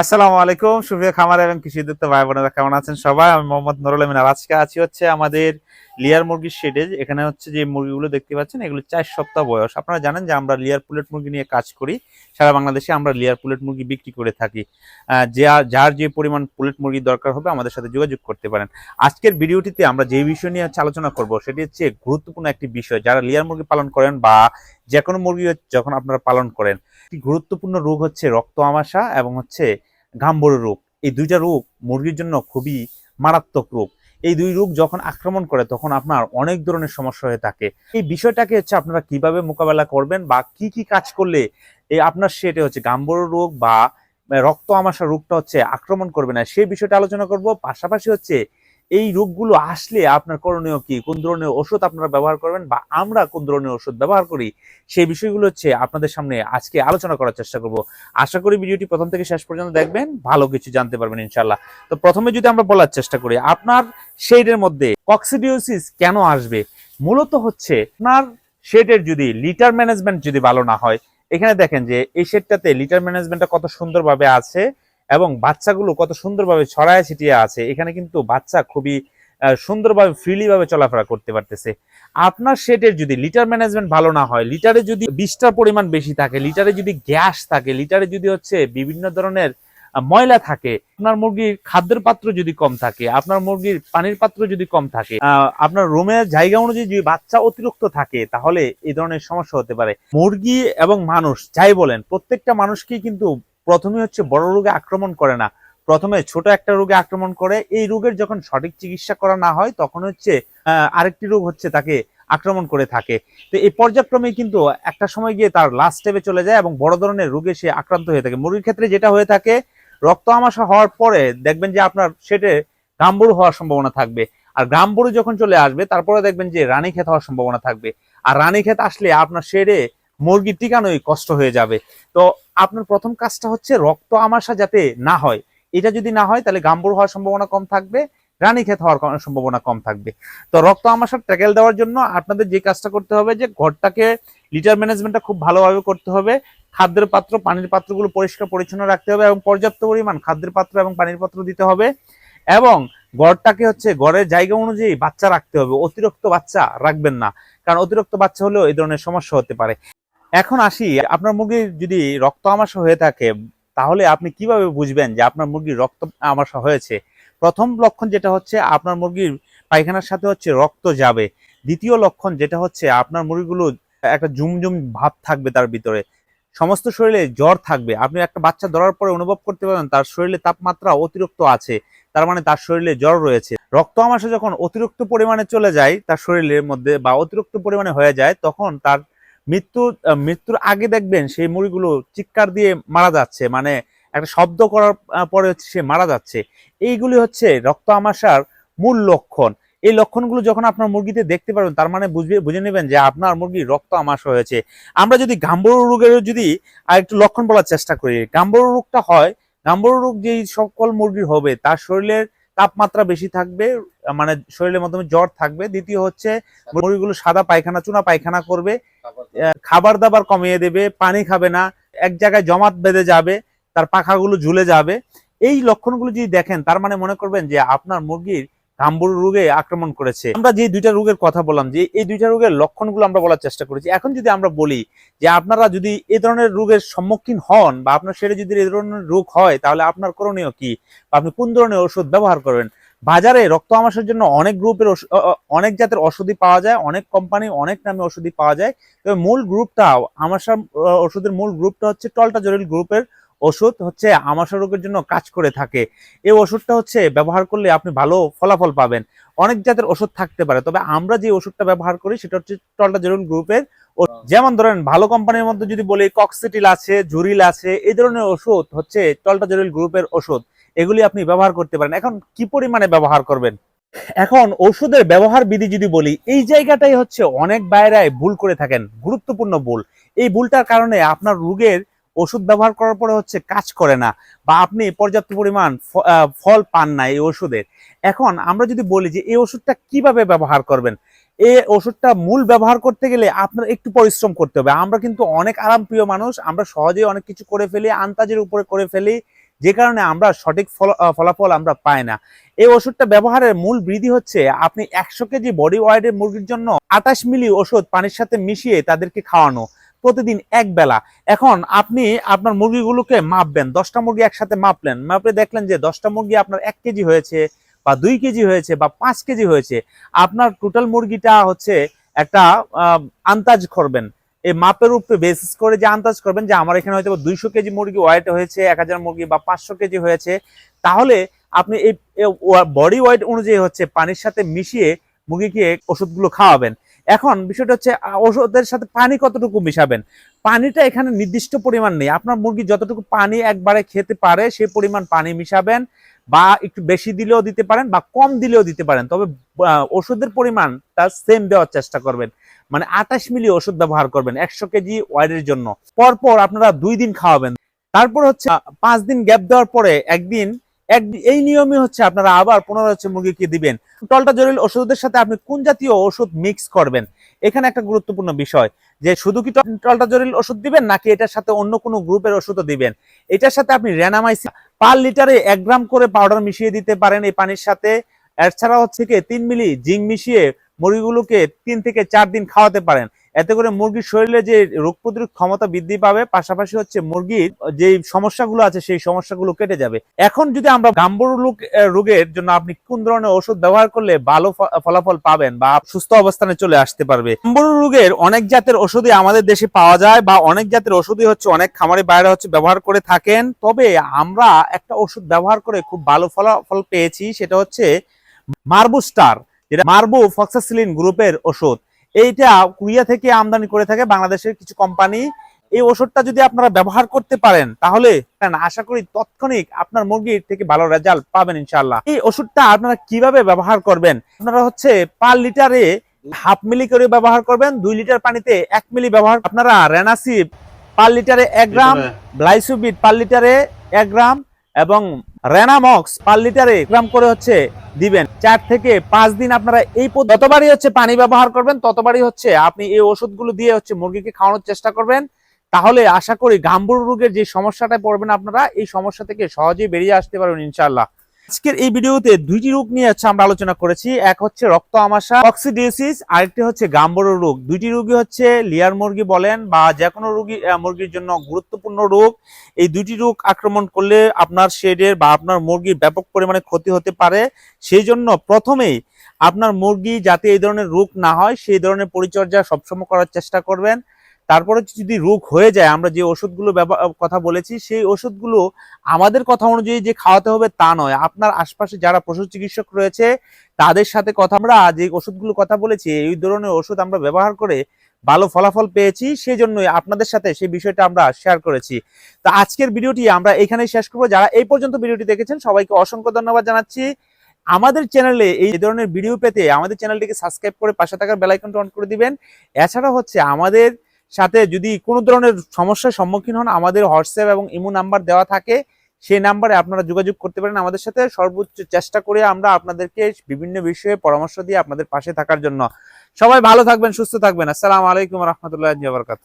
আসসালামু আলাইকুম, সুপ্রিয় খামার এবং কৃষি দত্ত ভাই বোনেরা, কেমন আছেন সবাই? আমি মোহাম্মদ নুরুল আমিন আর আজকে আছি হচ্ছে আমাদের লিয়ার মুরগির শেডে এখানে হচ্ছে যে মুরগিগুলো দেখতে পাচ্ছেন, এগুলো চার সপ্তাহ বয়স। আপনারা জানেন যে আমরা লিয়ার পুলেট মুরগি নিয়ে কাজ করি। সারা বাংলাদেশে আমরা লিয়ার পুলেট মুরগি বিক্রি করে থাকি। যা- যার যে পরিমাণ পুলেট মুরগির দরকার হবে আমাদের সাথে যোগাযোগ করতে পারেন। আজকের ভিডিওটিতে আমরা যে বিষয় নিয়ে আলোচনা করব, সেটি হচ্ছে গুরুত্বপূর্ণ একটি বিষয়। যারা লিয়ার মুরগি পালন করেন বা যে কোনো মুরগি যখন আপনারা পালন করেন, একটি গুরুত্বপূর্ণ রোগ হচ্ছে রক্ত আমাশা এবং হচ্ছে ঘামবড় রোগ এই দুইটা রোগ মুরগির জন্য খুবই মারাত্মক রোগ এই দুই রোগ যখন আক্রমণ করে, তখন আপনার অনেক ধরনের সমস্যা হয়ে থাকে। এই বিষয়টাকে হচ্ছে আপনারা কীভাবে মোকাবেলা করবেন বা কি কি কাজ করলে এই আপনার সেটা হচ্ছে গাম্বর রোগ বা রক্ত আমাশা রোগটা হচ্ছে আক্রমণ করবে না সেই বিষয়টা আলোচনা করব। পাশাপাশি হচ্ছে এই রোগগুলো আসলে আপনার করণীয় কি? কোন ধরনের ওষুধ আপনারা ব্যবহার করবেন বা আমরা কোন ধরনের ওষুধ ব্যবহার করি? সেই বিষয়গুলো হচ্ছে আপনাদের সামনে আজকে আলোচনা করার চেষ্টা করব। আশা করি ভিডিওটি প্রথম থেকে শেষ পর্যন্ত দেখবেন, ভালো কিছু জানতে পারবেন ইনশাল্লাহ তো প্রথমে যদি আমরা বলার চেষ্টা করি, আপনার শেডের মধ্যে কক্সিডিওসিস কেন আসবে? মূলত হচ্ছে আপনার শেডের যদি লিটার ম্যানেজমেন্ট যদি ভালো না হয়, এখানে দেখেন যে এই শেডটাতে লিটার ম্যানেজমেন্টটা কত সুন্দরভাবে আছে। এবং বাচ্চাগুলো কত সুন্দরভাবে ছড়ায় ছিটিয়ে আছে। এখানে কিন্তু বাচ্চা খুবই সুন্দরভাবে ফ্রিলি ভাবে চলাফেরা করতে পারতেছে। আপনার শেডের যদি লিটার ম্যানেজমেন্ট ভালো না হয় লিটারে যদি বিষটার পরিমাণ বেশি থাকে লিটারে যদি গ্যাস থাকে লিটারে যদি হচ্ছে বিভিন্ন ধরনের ময়লা থাকে, আপনার মুরগির খাদ্যের পাত্র যদি কম থাকে, আপনার মুরগির পানির পাত্র যদি কম থাকে আপনার রুমের জায়গা অনুযায়ী যদি বাচ্চা অতিরিক্ত থাকে, তাহলে এই ধরনের সমস্যা হতে পারে। মুরগি এবং মানুষ, যাই বলেন, প্রত্যেকটা মানুষকেই কিন্তু প্রথমে হচ্ছে বড় রোগে আক্রমণ করে না। প্রথমে ছোট একটা রোগে আক্রমণ করে, এই রোগের যখন সঠিক চিকিৎসা করা না হয়, তখন হচ্ছে আরেকটি রোগ হচ্ছে তাকে আক্রমণ করে থাকে। তো এই পর্যায়ক্রমে কিন্তু একটা সময় গিয়ে তার লাস্ট স্টেপে চলে যায় এবং বড় ধরনের রোগে সে আক্রান্ত হয়ে থাকে। মুরগির ক্ষেত্রে যেটা হয়ে থাকে, রক্ত আমাশা হওয়ার পরে দেখবেন যে আপনার সেটে গাম্বুরু হওয়ার সম্ভাবনা থাকবে। আর গাম্বুরু যখন চলে আসবে, তারপরে দেখবেন যে রানী ক্ষেত হওয়ার সম্ভাবনা থাকবে। আর রানী ক্ষেত আসলে আপনার শেডে মুরগি টিকানোই কষ্ট হয়ে যাবে। তো আপনার প্রথম কাজটা হচ্ছে রক্ত আমাশা যাতে না হয়, এটা যদি না হয় তাহলে গাম্বুর হওয়ার সম্ভাবনা কম থাকবে রানী ক্ষেত হওয়ার সম্ভাবনা কম থাকবে। তো রক্ত আমাশার ট্যাকেল দেওয়ার জন্য আপনাদের যে কাজটা করতে হবে যে ঘরটাকে লিটার ম্যানেজমেন্টটা খুব ভালোভাবে করতে হবে, খাদ্যের পাত্র, পানির পাত্রগুলো পরিষ্কার পরিচ্ছন্ন রাখতে হবে এবং পর্যাপ্ত পরিমাণ খাদ্যের পাত্র এবং পানির পাত্র দিতে হবে এবং গড়টাকে হচ্ছে গড়ের জায়গা অনুযায়ী বাচ্চা রাখতে হবে। অতিরিক্ত বাচ্চা রাখবেন না, কারণ অতিরিক্ত বাচ্চা হলেও এই ধরনের সমস্যা হতে পারে। এখন আসি, আপনার মুরগির যদি রক্ত আমাশা হয়ে থাকে, তাহলে আপনি কীভাবে বুঝবেন যে আপনার মুরগির রক্ত আমাশা হয়েছে? প্রথম লক্ষণ যেটা হচ্ছে, আপনার মুরগির পায়খানার সাথে হচ্ছে রক্ত যাবে। দ্বিতীয় লক্ষণ যেটা হচ্ছে, আপনার মুরগিগুলো একটা জুমজুম ভাব থাকবে তার ভিতরে। সমস্ত শরীরে জ্বর থাকবে। আপনি একটা বাচ্চা ধরার পরে অনুভব করতে পারবেন, তার শরীরে তাপমাত্রা অতিরিক্ত আছে। তার মানে তার শরীরে জ্বর রয়েছে। রক্ত আমাশা যখন অতিরিক্ত পরিমাণে চলে যায়, তার শরীরের মধ্যে বা অতিরিক্ত পরিমাণে হয়ে যায়, তখন তার মৃত্যু মৃত্যুর আগে দেখবেন সেই মুরগিগুলো চিৎকার দিয়ে মারা যাচ্ছে। মানে একটা শব্দ করার পরে হচ্ছে সে মারা যাচ্ছে। এইগুলি হচ্ছে রক্ত আমাশার মূল লক্ষণ। এই লক্ষণগুলো যখন আপনার মুরগিতে দেখতে পারবেন, তার মানে বুঝবে, বুঝে নেবেন যে আপনার মুরগির রক্ত আমাশা হয়েছে। আমরা যদি গাম্বর রোগের যদি আর একটু লক্ষণ বলার চেষ্টা করি, গাম্বর রোগটা হয়, গাম্বর রোগ যেই সকল মুরগির হবে, তার শরীরের তাপমাত্রা বেশি থাকবে মানে শরীরের মাধ্যমে জ্বর থাকবে। দ্বিতীয় হচ্ছে, মুরগিগুলো সাদা পায়খানা, চুনা পায়খানা করবে। খাবার দাবার কমিয়ে দেবে, পানি খাবে না, এক জায়গায় জমাট বেঁধে যাবে, তার পাখাগুলো ঝুলে যাবে। এই লক্ষণগুলো যদি দেখেন, তার মানে মনে করবেন যে আপনার মুরগির গাম্বুর রোগে আক্রমণ করেছে। আমরা যে দুইটা রোগের কথা বললাম, যে এই দুইটা রোগের লক্ষণগুলো আমরা বলার চেষ্টা করেছি। এখন যদি আমরা বলি যে আপনারা যদি এ ধরনের রোগের সম্মুখীন হন বা আপনার সেটা যদি এ ধরনের রোগ হয়, তাহলে আপনার করণীয় কি? বা আপনি কোন ধরনের ওষুধ ব্যবহার করবেন? বাজারে রক্ত আমাশার জন্য অনেক গ্রুপের অনেক জাতের ওষুধই পাওয়া যায়, অনেক কোম্পানি অনেক নামে ওষুধই পাওয়া যায়। তবে মূল গ্রুপটা আমাশার ওষুধের মূল গ্রুপটা হচ্ছে টলটা টলটাজরিল গ্রুপের ওষুধ হচ্ছে আমাশা রোগের জন্য কাজ করে থাকে। এই ওষুধটা হচ্ছে ব্যবহার করলে আপনি ভালো ফলাফল পাবেন। অনেক জাতের ওষুধ থাকতে পারে তবে আমরা যে ওষুধটা ব্যবহার করি সেটা হচ্ছে টলটাজরিল গ্রুপের ও- যেমন ধরেন ভালো কোম্পানির মধ্যে যদি বলি কক্সিটিল আছে জুরিল আছে এই ধরনের ওষুধ হচ্ছে টলটাজরিল গ্রুপের ওষুধ। এগুলি আপনি ব্যবহার করতে পারেন। এখন কি পরিমাণে ব্যবহার করবেন? এখন ওষুধের ব্যবহার বিধি যদি বলি এই জায়গাটাই হচ্ছে অনেক বাইরাই ভুল করে থাকেন গুরুত্বপূর্ণ ভুল। এই ভুলটার কারণে আপনার রোগের ওষুধ ব্যবহার করার পরে হচ্ছে কাজ করে না বা আপনি পর্যাপ্ত পরিমাণ ফল পান না এই ওষুধের। এখন আমরা যদি বলি যে এই ওষুধটা কীভাবে ব্যবহার করবেন, এই ওষুধটা মূল ব্যবহার করতে গেলে আপনার একটু পরিশ্রম করতে হবে। আমরা কিন্তু অনেক আরামপ্রিয় মানুষ, আমরা সহজেই অনেক কিছু করে ফেলি আন্তাজের উপরে করে ফেলি, যে কারণে আমরা সঠিক ফল- ফলাফল আমরা পাই না। এই ওষুধটা ব্যবহারের মূল বৃদ্ধি হচ্ছে আপনি একশো কেজি বডি ওয়াইডের মুরগির জন্য আঠাশ মিলি ওষুধ পানির সাথে মিশিয়ে তাদেরকে খাওয়ানো। প্রতিদিন এক বেলা। এখন আপনি আপনার মুরগিগুলোকে মাপবেন দশটা মুরগি একসাথে মাপলেন মাপে দেখলেন যে দশটা মুরগি আপনার এক কেজি হয়েছে বা দুই কেজি হয়েছে বা পাঁচ কেজি হয়েছে। আপনার টোটাল মুরগিটা হচ্ছে একটা আহ, আন্দাজ করবেন। এই মাপের উপরে বেসিস করে যে আন্দাজ করবেন যে আমার এখানে হয়তো দুইশো কেজি মুরগি ওয়েট হয়েছে এক হাজার মুরগি বা পাঁচশো কেজি হয়েছে। তাহলে আপনি এই বডি ওয়েট অনুযায়ী হচ্ছে পানির সাথে মিশিয়ে মুরগিকে ওষুধগুলো খাওয়াবেন। এখন বিষয়টা হচ্ছে ওষুধের সাথে পানি কতটুকু মিশাবেন? পানিটা এখানে নির্দিষ্ট পরিমাণ নেই। আপনার মুরগি যতটুকু পানি একবারে খেতে পারে সেই পরিমাণ পানি মিশাবেন বা একটু বেশি দিলেও দিতে পারেন বা কম দিলেও দিতে পারেন। তবে ওষুধের পরিমাণটা সেম দেওয়ার চেষ্টা করবেন। মানে আঠাশ মিলি ওষুধ ব্যবহার করবেন, একশো কেজি ওয়াইডের জন্য। পরপর আপনারা দুই দিন খাওয়াবেন। তারপর হচ্ছে পাঁচ দিন গ্যাপ দেওয়ার পরে একদিন এক এই নিয়মে হচ্ছে আপনারা আবার পুনরায় হচ্ছে মুরগিকে দিবেন? টলটা জরিল ওষুধের সাথে আপনি কোন জাতীয় ওষুধ মিক্স করবেন? এখানে একটা গুরুত্বপূর্ণ বিষয়, যে শুধু কি টলটা জরিল ওষুধ দিবেন, নাকি এটার সাথে অন্য কোনো গ্রুপের ওষুধও দিবেন? এটার সাথে আপনি র্যানামাইসিন পার লিটারে এক গ্রাম করে পাউডার মিশিয়ে দিতে পারেন এই পানির সাথে। এছাড়া হচ্ছে কি তিন মিলি জিঙ্ক মিশিয়ে মুরগিগুলোকে তিন থেকে চার দিন খাওয়াতে পারেন। এতে করে মুরগির শরীরে যে রোগ প্রতিরোধ ক্ষমতা বৃদ্ধি পাবে, পাশাপাশি হচ্ছে মুরগির যে সমস্যাগুলো আছে সেই সমস্যাগুলো কেটে যাবে। এখন যদি আমরা গাম্বুর রোগ রোগের জন্য আপনি কোন ধরনের ওষুধ ব্যবহার করলে ভালো ফলাফল পাবেন বা সুস্থ অবস্থানে চলে আসতে পারবে? গাম্বুর রোগের অনেক জাতের ওষুধই আমাদের দেশে পাওয়া যায় বা অনেক জাতের ওষুধই হচ্ছে, অনেক খামারে বাইরে হচ্ছে ব্যবহার করে থাকেন। তবে আমরা একটা ওষুধ ব্যবহার করে খুব ভালো ফলাফল পেয়েছি, সেটা হচ্ছে মার্বুস্টার যেটা মার্বু ফক্সাসিলিন গ্রুপের ওষুধ। এইটা কোরিয়া থেকে আমদানি করে থাকে বাংলাদেশের কিছু কোম্পানি এই ওষুধটা যদি আপনারা ব্যবহার করতে পারেন তাহলে আশা করি তৎক্ষণিক আপনার মুরগির থেকে ভালো রেজাল্ট পাবেন ইনশাল্লাহ এই ওষুধটা আপনারা কীভাবে ব্যবহার করবেন? আপনারা হচ্ছে পার লিটারে হাফ মিলি করে ব্যবহার করবেন দুই লিটার পানিতে এক মিলি ব্যবহার আপনারা রেনাসিপ পার লিটারে এক গ্রাম গ্লাইসোবিট পার লিটারে এক গ্রাম এবং রেনামক্স পার লিটারে গ্রাম করে হচ্ছে দিবেন। চার থেকে পাঁচ দিন আপনারা এই যতবারই হচ্ছে পানি ব্যবহার করবেন, ততবারই হচ্ছে আপনি এই ওষুধগুলো দিয়ে হচ্ছে মুরগিকে খাওয়ানোর চেষ্টা করবেন। তাহলে আশা করি গাম্বুর রোগের যে সমস্যাটা পড়বেন আপনারা, এই সমস্যা থেকে সহজেই বেরিয়ে আসতে পারবেন ইনশাল্লাহ আজকের এই ভিডিওতে দুইটি রোগ নিয়ে হচ্ছে আমরা আলোচনা করেছি। এক হচ্ছে রক্ত আমাশা অক্সিডিওসিস আরেকটি হচ্ছে গাম্বুর রোগ। দুইটি রোগী হচ্ছে লিয়ার মুরগি বলেন বা যে কোনো রোগী মুরগির জন্য গুরুত্বপূর্ণ রোগ। এই দুইটি রোগ আক্রমণ করলে আপনার শেডের বা আপনার মুরগির ব্যাপক পরিমাণে ক্ষতি হতে পারে। সেই জন্য প্রথমেই আপনার মুরগি যাতে এই ধরনের রোগ না হয়, সেই ধরনের পরিচর্যা সবসময় করার চেষ্টা করবেন। তারপরে যদি রোগ হয়ে যায়, আমরা যে ওষুধগুলো কথা বলেছি, সেই ওষুধগুলো আমাদের কথা অনুযায়ী যে খাওয়াতে হবে তা নয়। আপনার আশপাশে যারা পশু চিকিৎসক রয়েছে, তাদের সাথে কথা আমরা যে ওষুধগুলো কথা বলেছি, এই ধরনের ওষুধ আমরা ব্যবহার করে ভালো ফলাফল পেয়েছি সেই জন্যই আপনাদের সাথে সেই বিষয়টা আমরা শেয়ার করেছি। তো আজকের ভিডিওটি আমরা এখানেই শেষ করব। যারা এই পর্যন্ত ভিডিওটি দেখেছেন, সবাইকে অসংখ্য ধন্যবাদ জানাচ্ছি। আমাদের চ্যানেলে এই ধরনের ভিডিও পেতে আমাদের চ্যানেলটিকে সাবস্ক্রাইব করে পাশে থাকার বেল আইকনটা অন করে দিবেন। এছাড়া হচ্ছে আমাদের সাথে যদি কোনো ধরনের সমস্যার সম্মুখীন হন, আমাদের হোয়াটসঅ্যাপ এবং ইমো নাম্বার দেওয়া থাকে। সেই নাম্বারে আপনারা যোগাযোগ করতে পারেন। আমাদের সাথে সর্বোচ্চ চেষ্টা করে আমরা আপনাদেরকে বিভিন্ন বিষয়ে পরামর্শ দিয়ে আপনাদের পাশে থাকার জন্য। সবাই ভালো থাকবেন, সুস্থ থাকবেন। আসসালামু আলাইকুম রহমতুল্লাহ বারকাত